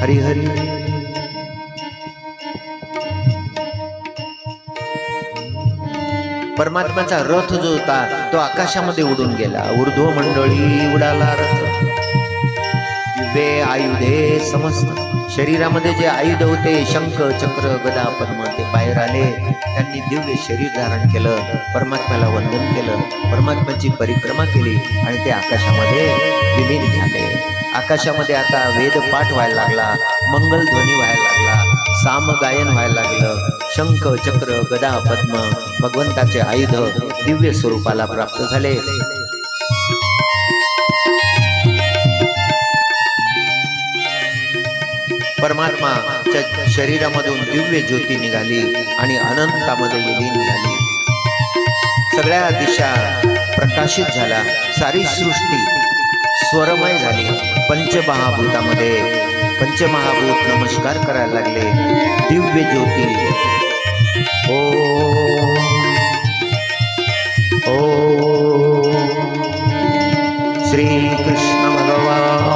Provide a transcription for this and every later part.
हरी हरी परमात्म्याचा रथ जो होता तो आकाशामध्ये उडून गेला. ऊर्ध्व मंडळी उडाला रथ. दिव्ये आयुधे समस्त. शरीरामध्ये जे आयुध होते शंख चक्र गदा पद्म ते बाहेर आले. त्यांनी दिव्य शरीर धारण केलं. परमात्म्याला वंदन केलं. परमात्म्याची परिक्रमा केली आणि ते आकाशामध्ये विलीन झाले. आकाशामध्ये आता वेद पाठ व्हायला लागला मंगल ध्वनी व्हायला लागला साम गायन व्हायला लागलं. शंख चक्र गदा पद्म भगवंताचे आयुध दिव्य स्वरूपाला प्राप्त झाले. परमात्माच्या शरीरामधून दिव्य ज्योती निघाली आणि अनंतामध्ये विलीन झाली. सगळ्या दिशा प्रकाशित झाला सारी सृष्टी स्वरमय झाली. पंचमहाभूतामध्ये पंचमहाभूत नमस्कार करायला लागले. दिव्य ज्योती. ओ. ओ. श्री कृष्ण भगवान.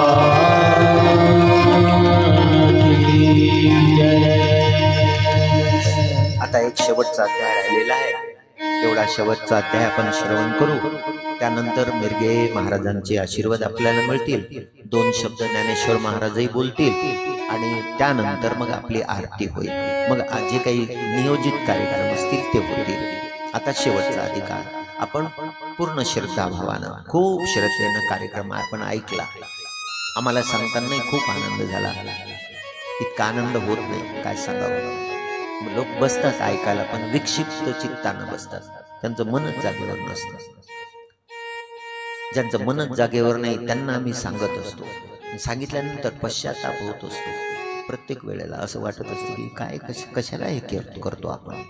आता एक शेवटचा अध्याय राहिलेला आहे. तेवढा शेवटचा अध्याय आपण श्रवण करू. त्यानंतर मिरगे महाराजांचे आशीर्वाद आपल्याला मिळतील. दोन शब्द ज्ञानेश्वर महाराजही बोलतील आणि त्यानंतर मग आपली आरती होईल. मग आज जे काही नियोजित कार्यक्रम असतील ते होतील. आता शेवटचा अधिकार. आपण पूर्ण श्रद्धाभावानं खूप श्रद्धेनं कार्यक्रम आपण ऐकला. आम्हाला सांगतानाही खूप आनंद झाला. इतका आनंद होत नाही काय सांगावं? लोक बसतात ऐकायला पण विक्षिप्त चित्तानं बसतात. त्यांचं मनच जागेवर नसतं. ज्यांचं मनच जागेवर नाही त्यांना आम्ही सांगत असतो. सांगितल्यानंतर पश्चाताप होत असतो. प्रत्येक वेळेला असं वाटत असतं की काय कश कशाला हे करतो आपण?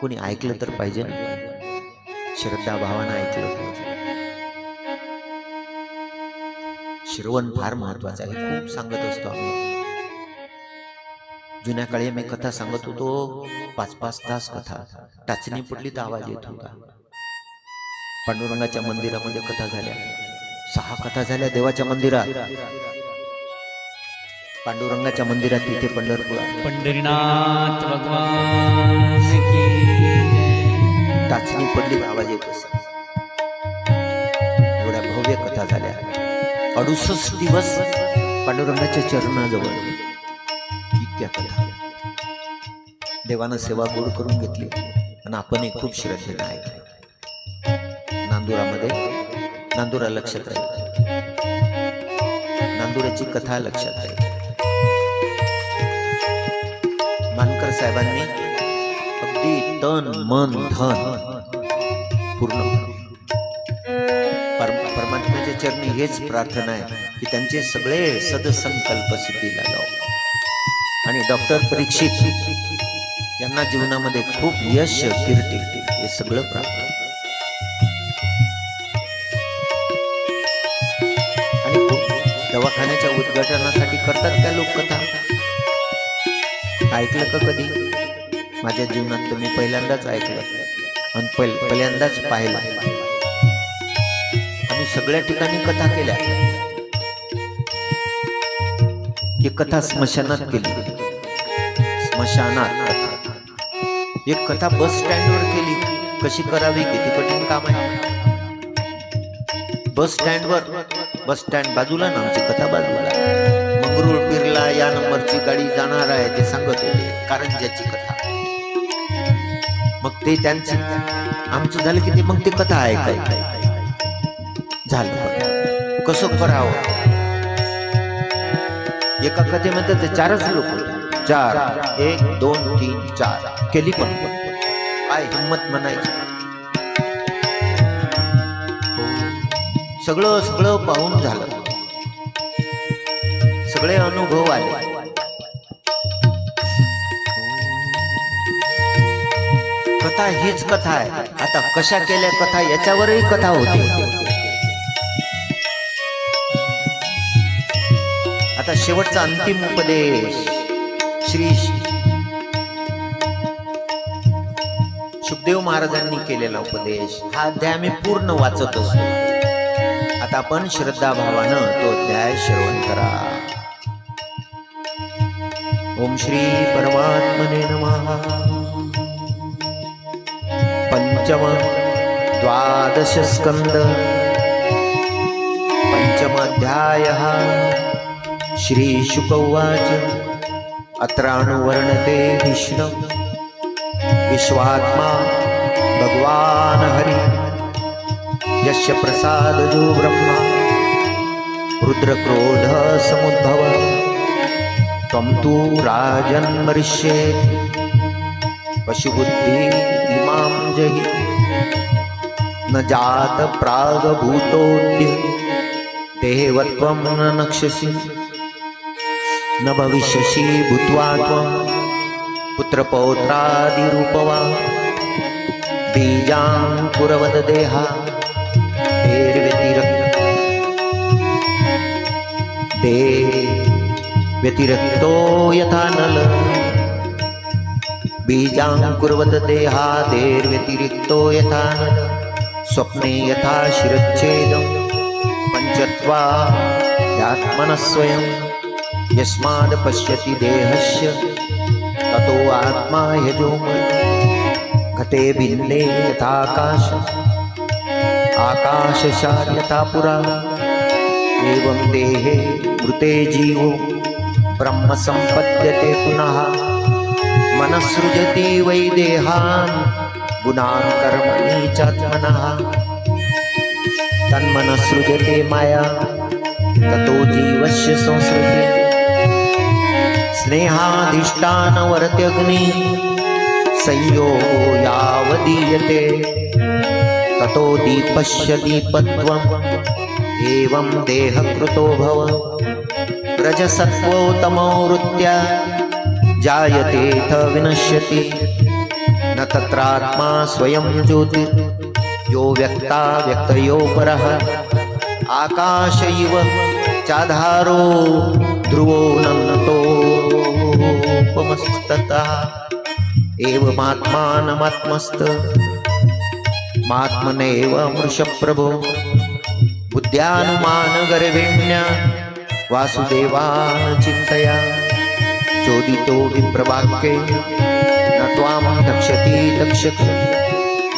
कोणी ऐकलं तर पाहिजे ना. श्रद्धा भावानं ऐकलं पाहिजे. श्रवण फार महत्वाचं आहे. खूप सांगत असतो आम्ही जुन्या काळी मी कथा सांगत होतो पाच पाच तास कथा. टाचणी पडली तर आवाज येत होता. पांडुरंगाच्या मंदिरामध्ये कथा झाल्या. सहा कथा झाल्या देवाच्या मंदिरात. पांडुरंगाच्या मंदिरात तिथे पंढरपूर. पंढरीनाथ भगवान. टाचणी पडली आवाज येत असे एवढ्या भव्य कथा झाल्या. अडुसष्ट दिवस पांडुरंगाच्या चरणाजवळ. त्या कथा देवानं सेवा गोड करून घेतली आणि आपणही खूप श्रद्धेनं ऐकलं नांदुरामध्ये नांदुरा लक्षात राहील. नांदुराची कथा लक्षात राहील. मानकर साहेबांनी अगदी तन मन धन पूर्ण परमात्म्याच्या चरणी हेच प्रार्थना आहे की त्यांचे सगळे सदसंकल्प सिद्धीला जाऊ आणि डॉक्टर परीक्षित यांना जीवनामध्ये खूप यश कीर्ती हे सगळं प्राप्त. आणि दवाखान्याच्या उद्घाटनासाठी करतात त्या लोककथा. ऐकलं का कधी? माझ्या जीवनात तुम्ही पहिल्यांदाच ऐकलं. आणि पहिल्यांदाच पाहिलं. आम्ही सगळ्या ठिकाणी कथा केल्या. ही कथा स्मशानात केली. स्मशानात एक कथा बस स्टँडवर केली. कशी करावी किती कठीण काम आहे. बस स्टँडवर बस स्टँड बाजूला ना आमची कथा बाजूला. मंगरूळ पिरला या नंबरची गाडी जाणार आहे ते सांगत होते. कारंजाची कथा. मग ते त्यांचं. आमचं झालं की ते मग ते कथा आहे काय झालं कसं करावं? एका कथेमध्ये ते चारच लोक होते. चार एक दोन तीन चार. केली पण. काय हिंमत म्हणायची? सगळं सगळं पाहून झालं. सगळे अनुभव आले. कथा हीच कथा आहे. आता कशा केल्या कथा? याच्यावरही कथा होती. आता शेवटचा अंतिम उपदेश. श्री सुखदेव महाराजांनी केलेला उपदेश हा अध्याय आम्ही पूर्ण वाचत असतो. आता आपण श्रद्धाभावानं तो अध्याय श्रवण करा. ओम श्री परमात्मने नमः. पंचम द्वादश स्कंद. पंचमाध्यायः. श्री उवाच. अत्रानुवर्णते विष्णु। विश्वात्मा भगवान हरि। यस्य प्रसादजो ब्रह्मा। रुद्रक्रोधसमुद्भव त्वं तु राजन्मरिष्ये पशुबुद्धि इमां जहि। न जातप्रागभूतोऽद्य देवत्वं न नक्षसि। न भविष्यसि भूत्वा त्वं पुत्रपौत्रादिरूपवा। बीजाङ्कुरवद देहा देर्व्यतिरक् दे व्यतिरक्तो यथा नल। देहा देर्व्यतिरिक्तो यथा नल। स्वप्ने यथा शिरच्छेदं पञ्चत्वा यात्मनः स्वयम्। यस्माद् पश्यति देहस्य, ततो आत्मा यजोमयि घटे भिन्ने यथाकाश आकाशशार यथा पुरा। एवं देहे मृते जीवो, ब्रह्म सम्पद्यते पुनः। मनसृजति वै देहान्, गुणान् कर्मणि चात्मनः। तन्मनसृजते माया, ततो जीवस्य संसृते स्नेहाधिष्ठानवर्त्यग्नि संयोगो यावदीयते। ततो दीपश्य दीपत्वम् एवं देहकृतो भव रजसत्त्वो तमो जायतेऽथ विनश्यति। न तत्रात्मा स्वयं ज्योतिर् यो व्यक्ता व्यक्तयो परः। आकाश इव चाधारो मुक्तता एवमात्मानमात्मस्त मात्मनेव मृषप्रभो बुद्ध्यानुमानगर्भिण्या वासुदेवान् चिन्तया चोदितो विप्रवाक्ये न त्वां दक्षति दक्षक।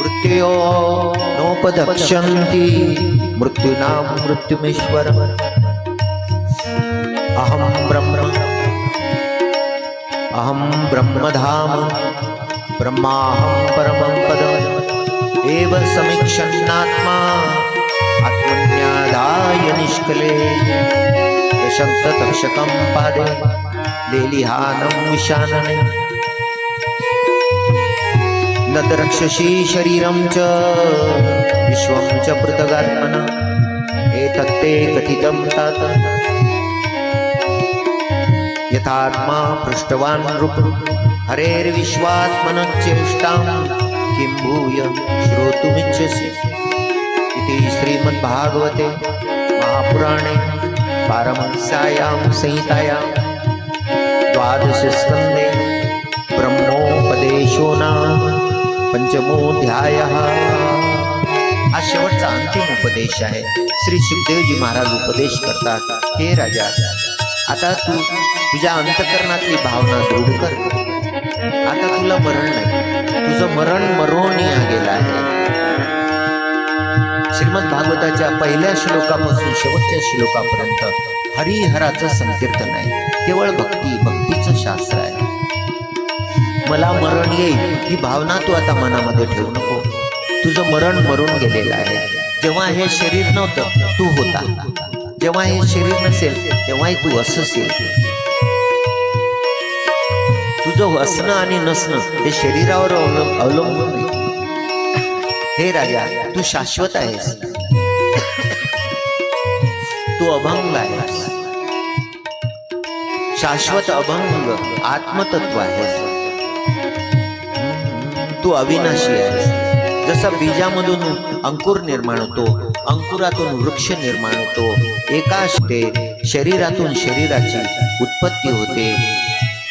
मृत्यो नोपदक्षन्ति। मृत्युनां मृत्युमीश्वर अहं ब्रह्म। अहं ब्रह्मधाम ब्रह्माहं परमं पदम्। एव समीक्षन्नात्मा आत्मन्यादाय निष्कले। यशन्ततक्षकं पादे लेलिहानं विशानने न द्रक्षसि शरीरं च विश्वं च पृथगात्मना। एतत्ते कथितं तात। यथात्मा पृष्टवान् नृप हरेर्विश्वात्मनश्चेष्टां किं भूय श्रोतुमिच्छसि इति श्रीमद्भागवते महापुराणे पारमंसायां संहितायां द्वादशस्कन्दे ब्रह्मोपदेशो नाम पंचमोध्यायः हा शेवटचा अंतिम उपदेश आहे. श्री सुखदेवजी महाराज उपदेश करतात. हे राजा आता तू तुझ्या अंतकरणातली भावना दृढ कर. आता तुला मरण नाही. तुझं मरण मरोनिया गेलं आहे. श्रीमद भागवताच्या पहिल्या श्लोकापासून शेवटच्या श्लोकापर्यंत हरिहराचं संकीर्तन आहे. केवळ भक्ती भक्तीचं शास्त्र आहे. मला मरण येईल ही भावना तू आता मनामध्ये ठेवू नको. तुझं मरण मरून गेलेलं आहे. जेव्हा हे शरीर नव्हतं तू होता. जेव्हा हे शरीर नसेल तेव्हाही तू असशील तुझं असणं आणि नसणं हे शरीरावर अवलंबून नाही हे राजा तू शाश्वत आहेस. तू अभंग आहेस. शाश्वत अभंग आत्मतत्व आहेस. तू अविनाशी आहेस. जसा बीजामधून अंकुर निर्माण होतो अंकुरातून वृक्ष निर्माण होतो. एकाश ते शरीरातून शरीराची उत्पत्ती होते.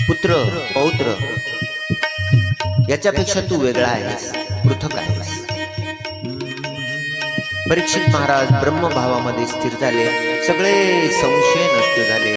पुत्र पौत्र याच्यापेक्षा तू वेगळा आहेस पृथक आहेस. परीक्षित महाराज ब्रह्मभावामध्ये स्थिर झाले. सगळे संशय नष्ट झाले.